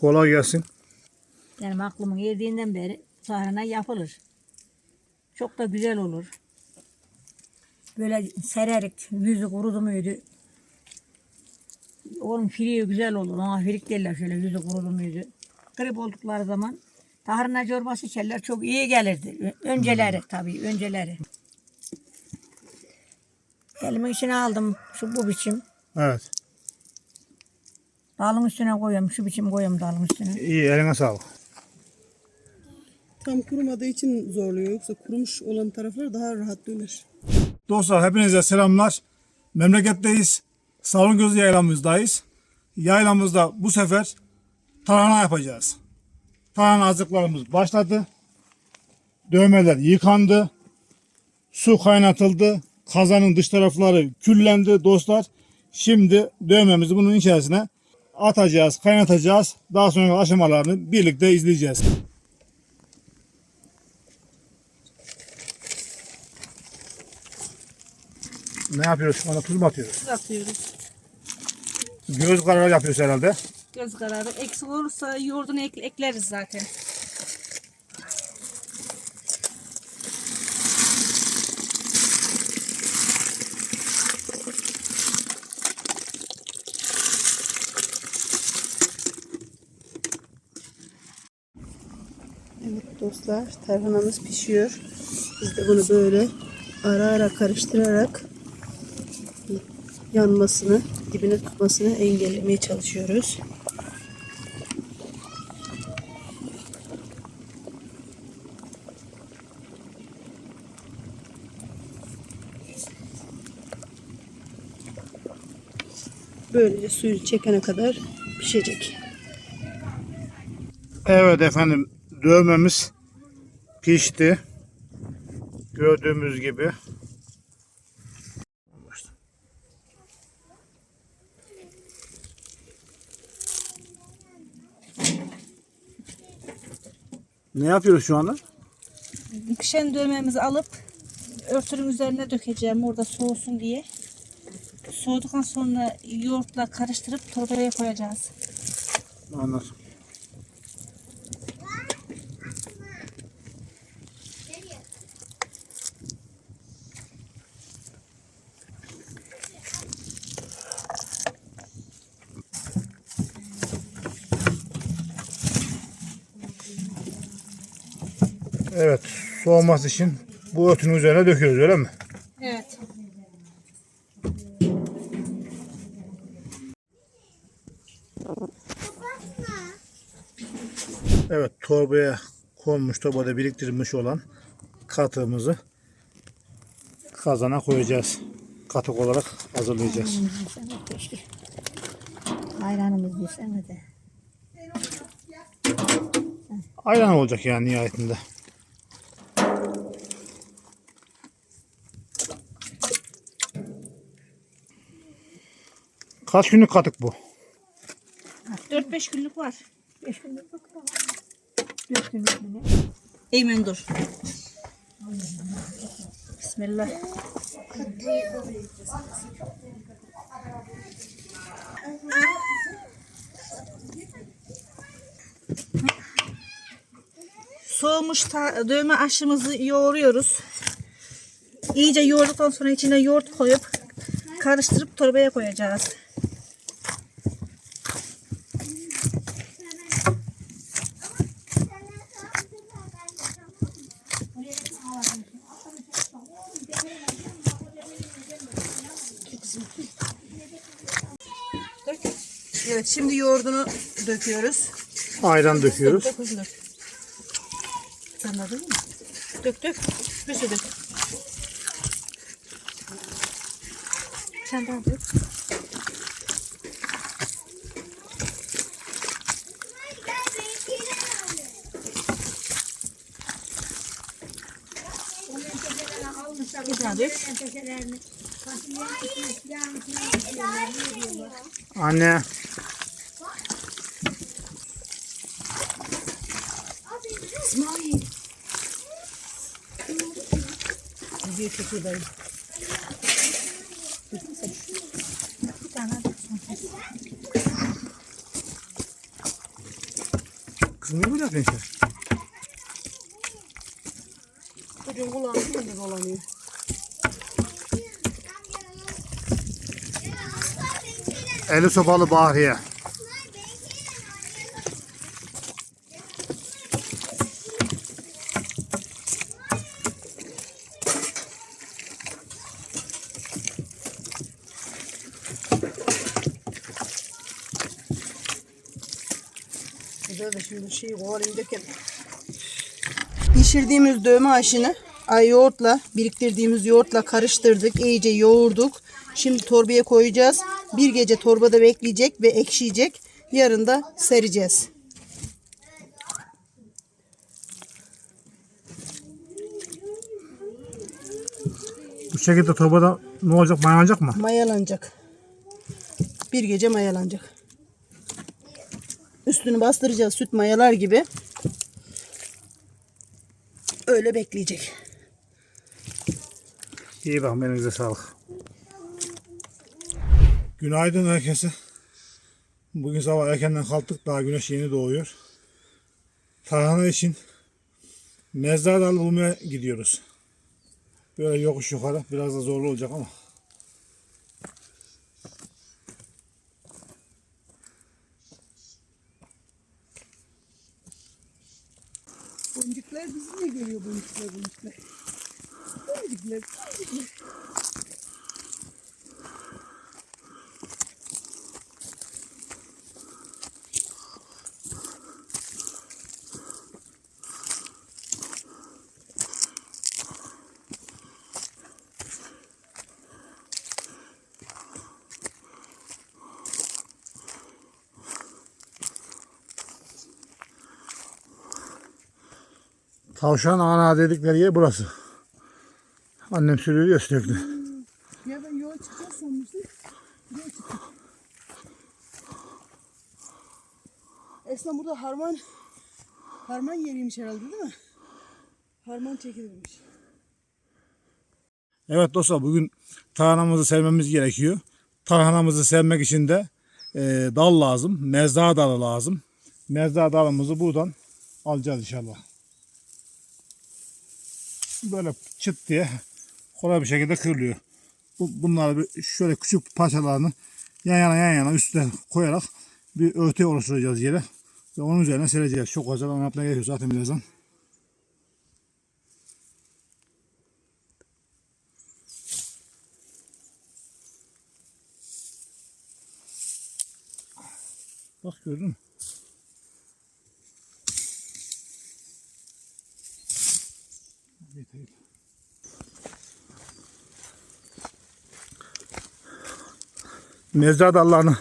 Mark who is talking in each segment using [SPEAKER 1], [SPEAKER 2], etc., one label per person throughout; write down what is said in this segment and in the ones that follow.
[SPEAKER 1] Kolay gelsin.
[SPEAKER 2] Benim aklımın erdiğinden beri sahrana yapılır. Çok da güzel olur. Böyle sererik, yüzü kurudu muydu? Onun filiği güzel olur. Ona filik derler şöyle yüzü kurudu muydu? Grip oldukları zaman tahrına çorbası içerler. Çok iyi gelirdi. Önceleri tabii, önceleri. Elimin içine aldım şu bu biçim.
[SPEAKER 1] Evet.
[SPEAKER 2] Dalın üstüne koyuyorum. Şu biçim koyuyorum dalın üstüne.
[SPEAKER 1] İyi eline sağlık.
[SPEAKER 3] Tam kurumadığı için zorluyor. Yoksa kurumuş olan taraflar daha rahat döner.
[SPEAKER 1] Dostlar hepinize selamlar. Memleketteyiz. Savun Gözü yaylamızdayız. Yaylamızda bu sefer tarhana yapacağız. Tarhana hazırlıklarımız başladı. Dövmeler yıkandı. Su kaynatıldı. Kazanın dış tarafları küllendi dostlar. Şimdi dövmemizi bunun içerisine atacağız, kaynatacağız. Daha sonra aşamalarını birlikte izleyeceğiz. Ne yapıyoruz? Ona tuz mu atıyoruz?
[SPEAKER 4] atıyoruz.
[SPEAKER 1] Göz kararı yapıyoruz herhalde.
[SPEAKER 4] Göz kararı. Eksik olursa yoğurdunu ek- ekleriz zaten.
[SPEAKER 3] Dostlar tarhanamız pişiyor. Biz de bunu böyle ara ara karıştırarak yanmasını, dibine tutmasını engellemeye çalışıyoruz. Böylece suyu çekene kadar pişecek.
[SPEAKER 1] Evet efendim dövmemiz pişti. Gördüğümüz gibi. Ne yapıyoruz şu anda?
[SPEAKER 4] Pişen dövmemizi alıp örtünün üzerine dökeceğim orada soğusun diye. Soğuduktan sonra yoğurtla karıştırıp torbaya koyacağız.
[SPEAKER 1] Anladım. Evet, soğuması için bu örtünün üzerine döküyoruz öyle mi?
[SPEAKER 4] Evet.
[SPEAKER 1] Evet torbaya konmuş torbada biriktirilmiş olan katığımızı kazana koyacağız. Katık olarak hazırlayacağız.
[SPEAKER 2] Ayranımız desene de.
[SPEAKER 1] Ayran olacak yani nihayetinde. Kaç günlük katık bu?
[SPEAKER 4] 4-5 günlük var.
[SPEAKER 2] Beş günlük yok da. Dört günlük mü ne?
[SPEAKER 4] Eymen dur. Bismillah. Soğumuş ta- dövme aşımızı yoğuruyoruz. İyice yoğurduktan sonra içine yoğurt koyup karıştırıp torbaya koyacağız. Evet şimdi yoğurdunu döküyoruz.
[SPEAKER 1] Ayran döküyoruz.
[SPEAKER 4] Dök kuzum, dök. Anladın mı? Dök dök. Bir sürü dök. Sen dök. Daha dök.
[SPEAKER 1] Anne.
[SPEAKER 2] Video çekiyor dayı.
[SPEAKER 4] Bir tane.
[SPEAKER 1] Kızım ne böyle?
[SPEAKER 3] Çocuğun kulağını şimdi dolanıyor.
[SPEAKER 1] Eli sopalı Bahriye.
[SPEAKER 3] Güzel de şimdi şeyi kovalayayım dökelim. Pişirdiğimiz dövme aşını ay yoğurtla biriktirdiğimiz yoğurtla karıştırdık. iyice yoğurduk. Şimdi torbaya koyacağız. Bir gece torbada bekleyecek ve ekşiyecek. Yarın da sereceğiz.
[SPEAKER 1] Bu şekilde torbada ne olacak? Mayalanacak mı?
[SPEAKER 3] Mayalanacak. Bir gece mayalanacak. Üstünü bastıracağız süt mayalar gibi. Öyle bekleyecek.
[SPEAKER 1] İyi bakın elinize sağlık. Günaydın herkese. Bugün sabah erkenden kalktık daha güneş yeni doğuyor. Tarhana için mezar dalı gidiyoruz. Böyle yokuş yukarı biraz da zorlu olacak ama.
[SPEAKER 3] Boncuklar bizimle geliyor boncuklar boncuklar. Boncuklar boncuklar.
[SPEAKER 1] Tavşan ana dedikleri yer burası. Annem sürüyor sürekli.
[SPEAKER 3] Ya ben yola çıkacağız sanmıştım. Esna burada harman harman yeriymiş herhalde değil mi? Harman çekilirmiş.
[SPEAKER 1] Evet dostlar bugün tarhanamızı sevmemiz gerekiyor. Tarhanamızı sevmek için de e, dal lazım. Mezda dalı lazım. Mezda dalımızı buradan alacağız inşallah. Böyle çıt diye kolay bir şekilde kırılıyor. Bu, bunları bir şöyle küçük parçalarını yan yana yan yana üstüne koyarak bir örtü oluşturacağız yere. Ve onun üzerine sereceğiz. Çok güzel anlatmaya gerekiyor zaten birazdan. Bak gördün mü? Mezar dallarını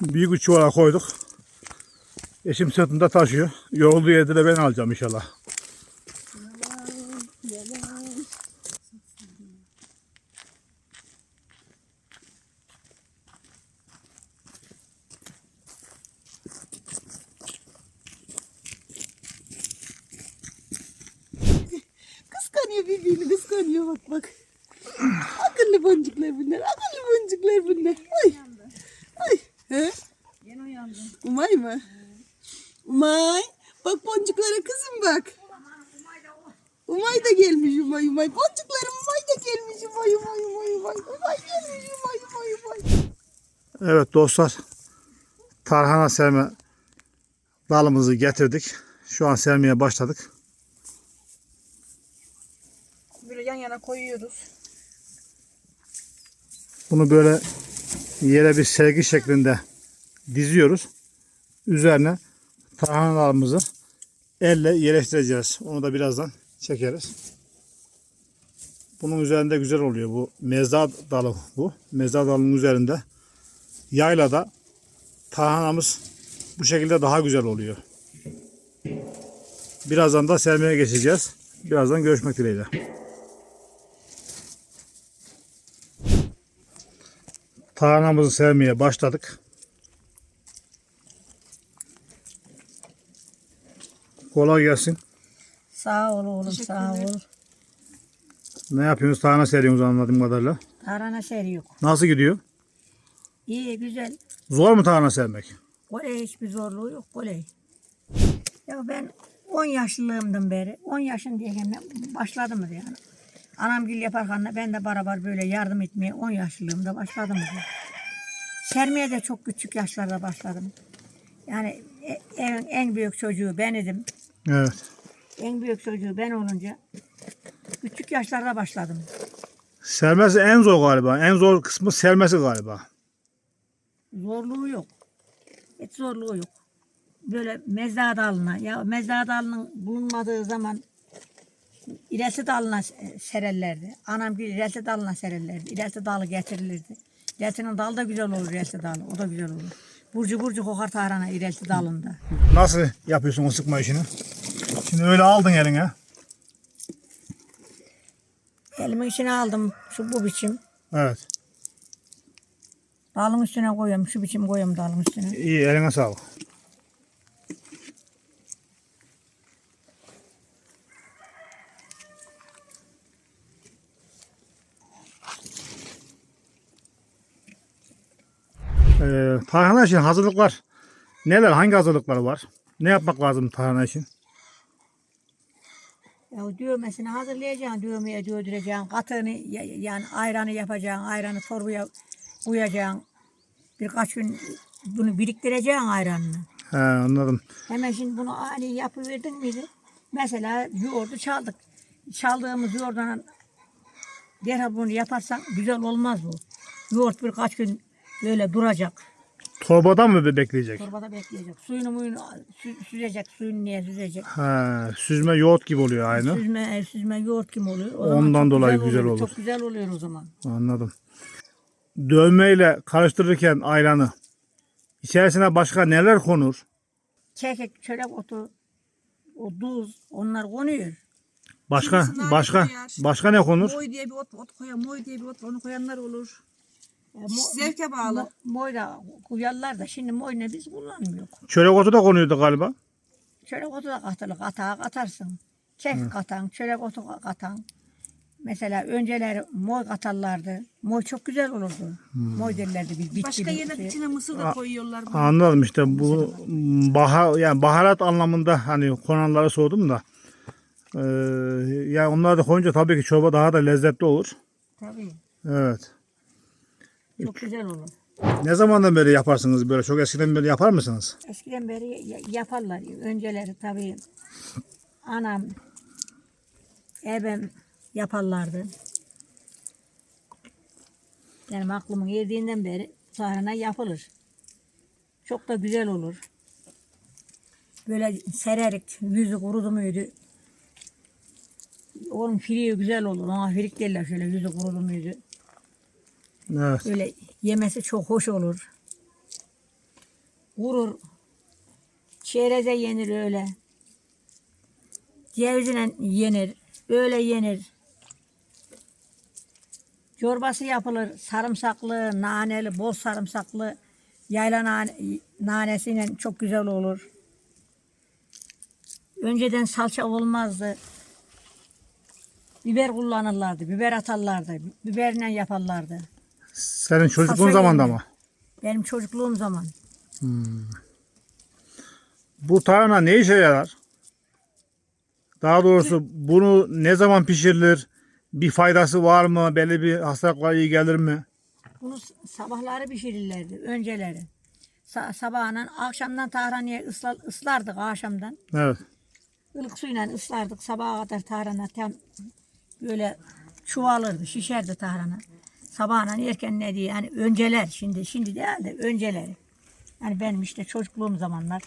[SPEAKER 1] büyük bir çuvala koyduk. Eşim sırtında taşıyor. Yorulduğu yerde de ben alacağım inşallah. Evet dostlar. Tarhana serme dalımızı getirdik. Şu an sermeye başladık.
[SPEAKER 3] Böyle yan yana koyuyoruz.
[SPEAKER 1] Bunu böyle yere bir sergi şeklinde diziyoruz. Üzerine tarhanalarımızı elle yerleştireceğiz. Onu da birazdan çekeriz. Bunun üzerinde güzel oluyor bu mezar dalı bu. Mezar dalının üzerinde yaylada tarhanamız bu şekilde daha güzel oluyor. Birazdan da sermeye geçeceğiz. Birazdan görüşmek dileğiyle. Tarhanamızı sevmeye başladık. Kolay gelsin.
[SPEAKER 2] Sağ ol oğlum sağ ol.
[SPEAKER 1] Ne yapıyorsunuz? Tarhana seriyorsunuz anladığım kadarıyla.
[SPEAKER 2] Tarhana seri yok.
[SPEAKER 1] Nasıl gidiyor?
[SPEAKER 2] İyi güzel.
[SPEAKER 1] Zor mu tarhana sevmek?
[SPEAKER 2] Kolay hiçbir zorluğu yok kolay. Ya ben 10 yaşlılığımdan beri, 10 yaşındayken ben başladım yani. Anam gül yaparken ben de beraber böyle yardım etmeye 10 yaşlılığımda başladım. Yani. Sermeye de çok küçük yaşlarda başladım. Yani e- evin en büyük çocuğu ben idim.
[SPEAKER 1] Evet.
[SPEAKER 2] En büyük çocuğu ben olunca küçük yaşlarda başladım.
[SPEAKER 1] Sermesi en zor galiba. En zor kısmı sermesi galiba.
[SPEAKER 2] Zorluğu yok. Hiç zorluğu yok. Böyle mezra dalına ya mezra dalının bulunmadığı zaman İresi dalına sererlerdi. Anam bir İresi dalına sererlerdi. İresi dalı getirilirdi. İresinin dalı da güzel olur İresi dalı. O da güzel olur. Burcu burcu kokar tahrana İresi dalında.
[SPEAKER 1] Nasıl yapıyorsun o sıkma işini? Şimdi öyle aldın eline.
[SPEAKER 2] Elimin içine aldım şu bu biçim.
[SPEAKER 1] Evet.
[SPEAKER 2] Dalın üstüne koyuyorum. Şu biçim koyuyorum dalın üstüne.
[SPEAKER 1] İyi eline sağlık. Ee, tarhana için hazırlıklar neler? Hangi hazırlıkları var? Ne yapmak lazım tarhana için?
[SPEAKER 2] Ya düğmesini hazırlayacaksın, düğmeye dövdüreceksin, katığını ya- yani ayranı yapacaksın, ayranı torbaya koyacaksın. Birkaç gün bunu biriktireceksin ayranını.
[SPEAKER 1] He, anladım.
[SPEAKER 2] Hemen şimdi bunu ani yapıverdin miydi? Mesela yoğurdu çaldık. Çaldığımız yoğurdan derhal bunu yaparsan güzel olmaz bu. Yoğurt birkaç gün böyle duracak.
[SPEAKER 1] Torbadan mı be- bekleyecek?
[SPEAKER 2] Torbada bekleyecek. Suyunu muyunu sü- süzecek. Suyunu niye süzecek?
[SPEAKER 1] He, süzme yoğurt gibi oluyor aynı.
[SPEAKER 2] Süzme, süzme yoğurt kim oluyor? O
[SPEAKER 1] Ondan dolayı güzel
[SPEAKER 2] oluyor,
[SPEAKER 1] olur.
[SPEAKER 2] Çok güzel oluyor o zaman.
[SPEAKER 1] Anladım. Dövmeyle karıştırırken ayranı içerisine başka neler konur?
[SPEAKER 2] Kekik, çörek otu, o tuz onlar konuyor.
[SPEAKER 1] Başka
[SPEAKER 4] Kimisi nane
[SPEAKER 1] başka
[SPEAKER 4] koyar.
[SPEAKER 1] başka ne konur?
[SPEAKER 4] Moy diye bir ot, ot koyan, moy diye bir ot onu koyanlar olur.
[SPEAKER 2] Mo-
[SPEAKER 4] Zevke bağlı.
[SPEAKER 2] mo- moy da koyarlar da şimdi moy ne biz kullanmıyoruz.
[SPEAKER 1] Çörek otu da konuyordu galiba.
[SPEAKER 2] Çörek otu da katılır, katağa katarsın. Kek katan, çörek otu katan. Mesela önceleri moy katarlardı. Moy çok güzel olurdu. Moy derlerdi bir bitki.
[SPEAKER 4] Başka yerler
[SPEAKER 2] şey.
[SPEAKER 4] içine mısır da koyuyorlar. bunu.
[SPEAKER 1] Anladım işte bu bahar yani baharat anlamında hani konanları sordum da. Ee, yani onları da koyunca tabii ki çorba daha da lezzetli olur.
[SPEAKER 2] Tabii.
[SPEAKER 1] Evet.
[SPEAKER 2] Çok güzel olur.
[SPEAKER 1] Ne zamandan beri yaparsınız böyle? Çok eskiden beri yapar mısınız?
[SPEAKER 2] Eskiden beri ya- yaparlar. Önceleri tabii anam, ebem yaparlardı. Yani aklımın yediğinden beri sahne yapılır. Çok da güzel olur. Böyle sererik, yüzü kurudu muydu? Onun firiği güzel olur. Ona firik derler şöyle yüzü kurudu muydu?
[SPEAKER 1] Evet.
[SPEAKER 2] Böyle yemesi çok hoş olur. Vurur. Çereze yenir öyle. Cevizle yenir. Öyle yenir. Çorbası yapılır. Sarımsaklı, naneli, bol sarımsaklı. Yayla nane, nanesiyle çok güzel olur. Önceden salça olmazdı. Biber kullanırlardı. Biber atarlardı. Biberle yaparlardı.
[SPEAKER 1] Senin çocukluğun
[SPEAKER 2] Salça
[SPEAKER 1] zamanda
[SPEAKER 2] yenir.
[SPEAKER 1] mı?
[SPEAKER 2] Benim çocukluğum zaman.
[SPEAKER 1] Bu tarhana ne işe yarar? Daha doğrusu bunu ne zaman pişirilir? Bir faydası var mı? Belli bir hastalıklara iyi gelir mi?
[SPEAKER 2] Bunu sabahları pişirirlerdi, önceleri. Sa sabahından, akşamdan tarhaneye ısla ıslardık akşamdan.
[SPEAKER 1] Evet.
[SPEAKER 2] Ilık suyla ıslardık sabaha kadar tarhana tam böyle çuvalırdı, şişerdi tarhana. Sabahından erken ne diye yani önceler şimdi şimdi değil de önceleri. Yani benim işte çocukluğum zamanlar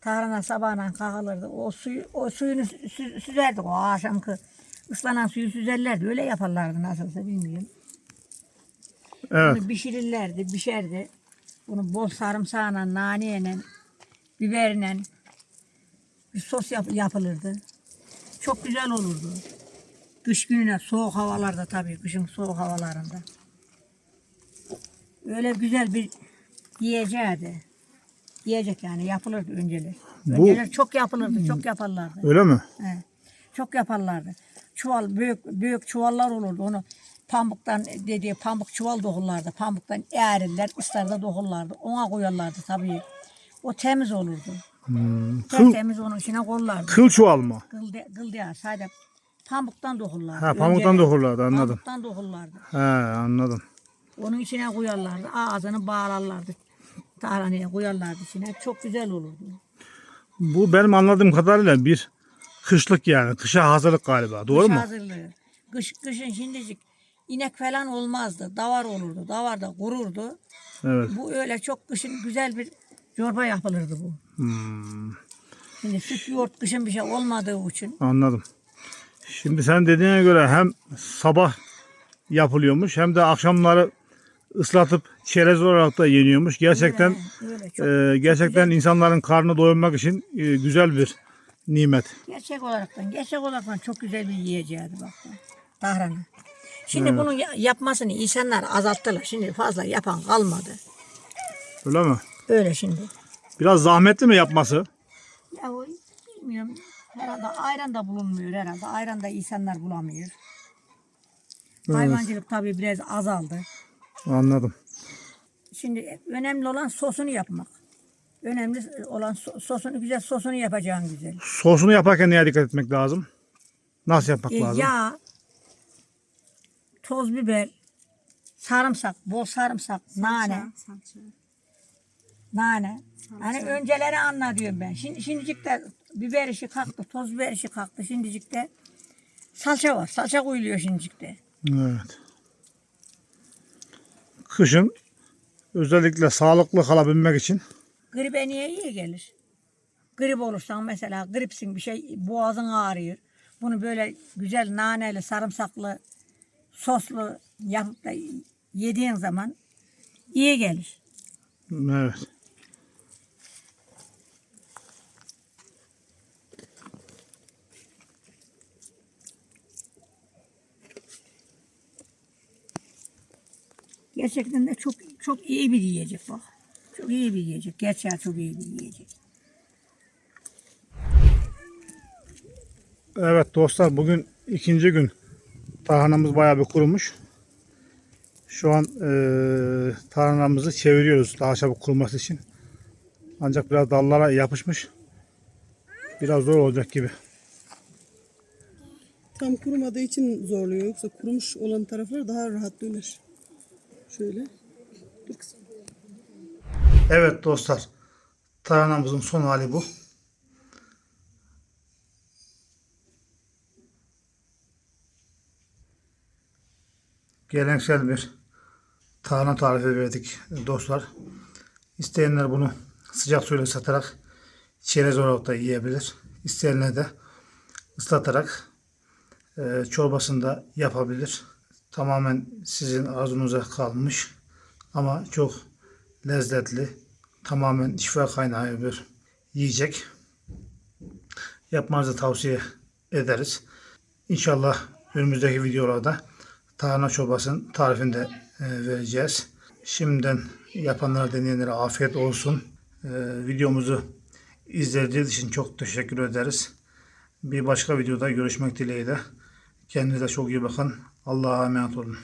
[SPEAKER 2] tarhana sabahından kalkılırdı. O suyu o suyunu sü- süzerdik o akşamki ıslanan suyu süzerlerdi. Öyle yaparlardı nasılsa bilmiyorum.
[SPEAKER 1] Evet.
[SPEAKER 2] Bunu pişirirlerdi, pişerdi. Bunu bol sarımsağına, naneyle, biberle bir sos yap- yapılırdı. Çok güzel olurdu. Kış gününe soğuk havalarda tabii, kışın soğuk havalarında. Öyle güzel bir yiyeceğiydi. Yiyecek yani yapılırdı önceler.
[SPEAKER 1] Bu-
[SPEAKER 2] Önceler çok yapılırdı, çok yaparlardı.
[SPEAKER 1] Öyle mi?
[SPEAKER 2] He, çok yaparlardı. Çuval büyük büyük çuvallar olurdu. Onu pamuktan dediği pamuk çuval dokurlardı. Pamuktan eğerirler, ıslarda dokurlardı. Ona koyarlardı tabii. O temiz olurdu.
[SPEAKER 1] Kıl,
[SPEAKER 2] Tertemiz onun içine kollardı.
[SPEAKER 1] kıl çuval mı?
[SPEAKER 2] Kıl, de, kıl değil sadece pamuktan dokurlardı.
[SPEAKER 1] Ha pamuktan
[SPEAKER 2] Önce
[SPEAKER 1] dokurlardı anladım.
[SPEAKER 2] Pamuktan dokurlardı.
[SPEAKER 1] He anladım.
[SPEAKER 2] Onun içine koyarlardı. Ağzını bağlarlardı. Tarhaneye koyarlardı içine. Çok güzel olurdu.
[SPEAKER 1] Bu benim anladığım kadarıyla bir kışlık yani. Kışa hazırlık galiba. Doğru
[SPEAKER 2] Kış
[SPEAKER 1] mu?
[SPEAKER 2] hazırlığı. Kış, kışın şimdicik inek falan olmazdı. Davar olurdu. Davar da kururdu.
[SPEAKER 1] Evet.
[SPEAKER 2] Bu öyle çok kışın güzel bir çorba yapılırdı bu.
[SPEAKER 1] Hmm,
[SPEAKER 2] Şimdi süt yoğurt kışın bir şey olmadığı için
[SPEAKER 1] anladım. Şimdi sen dediğine göre hem sabah yapılıyormuş hem de akşamları ıslatıp çerez olarak da yeniyormuş. Gerçekten
[SPEAKER 2] öyle, öyle çok
[SPEAKER 1] e, gerçekten insanların karnını doyurmak için e, güzel bir nimet.
[SPEAKER 2] gerçek olaraktan gerçek olaraktan çok güzel bir yiyeceğiydi bak. Tahranı. Şimdi bunun ya- yapmasını insanlar azalttılar. Şimdi fazla yapan kalmadı.
[SPEAKER 1] Öyle mi?
[SPEAKER 2] Öyle şimdi.
[SPEAKER 1] Biraz zahmetli mi yapması?
[SPEAKER 2] Ya o bilmiyorum. Herhalde ayran da bulunmuyor herhalde. Ayran da insanlar bulamıyor. Hayvancılık tabii biraz azaldı.
[SPEAKER 1] Anladım.
[SPEAKER 2] Şimdi önemli olan sosunu yapmak. Önemli olan so- sosunu güzel sosunu yapacaksın güzel.
[SPEAKER 1] Sosunu yaparken neye dikkat etmek lazım? Nasıl yapmak
[SPEAKER 2] E,
[SPEAKER 1] lazım?
[SPEAKER 2] yağ, toz biber, sarımsak, bol sarımsak, nane,
[SPEAKER 4] Salça.
[SPEAKER 2] nane. Hani önceleri anla diyorum ben. Şimdi şimdicik de biber işi kalktı, toz biber işi kalktı. Şimdicik de salça var. Salça koyuluyor şimdicik de.
[SPEAKER 1] Evet. Kışın özellikle sağlıklı kalabilmek için
[SPEAKER 2] Gribe niye iyi gelir? Grip olursan mesela gripsin bir şey boğazın ağrıyor. Bunu böyle güzel naneli, sarımsaklı, soslu yapıp da yediğin zaman iyi gelir.
[SPEAKER 1] evet.
[SPEAKER 2] Gerçekten de çok çok iyi bir yiyecek bak. Çok iyi bir yiyecek. Gerçekten çok iyi bir yiyecek.
[SPEAKER 1] Evet dostlar bugün ikinci gün tarhanamız bayağı bir kurumuş. Şu an eee tarhanamızı çeviriyoruz daha çabuk kuruması için. Ancak biraz dallara yapışmış. Biraz zor olacak gibi.
[SPEAKER 3] Tam kurumadığı için zorluyor. Yoksa kurumuş olan taraflar daha rahat döner. Şöyle. Dur kızım.
[SPEAKER 1] Evet dostlar. Tarhanamızın son hali bu. Geleneksel bir tarhana tarifi verdik dostlar. İsteyenler bunu sıcak suyla satarak çerez olarak da yiyebilir. İsteyenler de ıslatarak e, çorbasında yapabilir. Tamamen sizin arzunuza kalmış. Ama çok lezzetli, tamamen şifa kaynağı bir yiyecek. Yapmanızı tavsiye ederiz. İnşallah önümüzdeki videolarda tarhana çorbasının tarifini de e, vereceğiz. Şimdiden yapanlara deneyenlere afiyet olsun. E, videomuzu izlediğiniz için çok teşekkür ederiz. Bir başka videoda görüşmek dileğiyle. Kendinize çok iyi bakın. Allah'a emanet olun.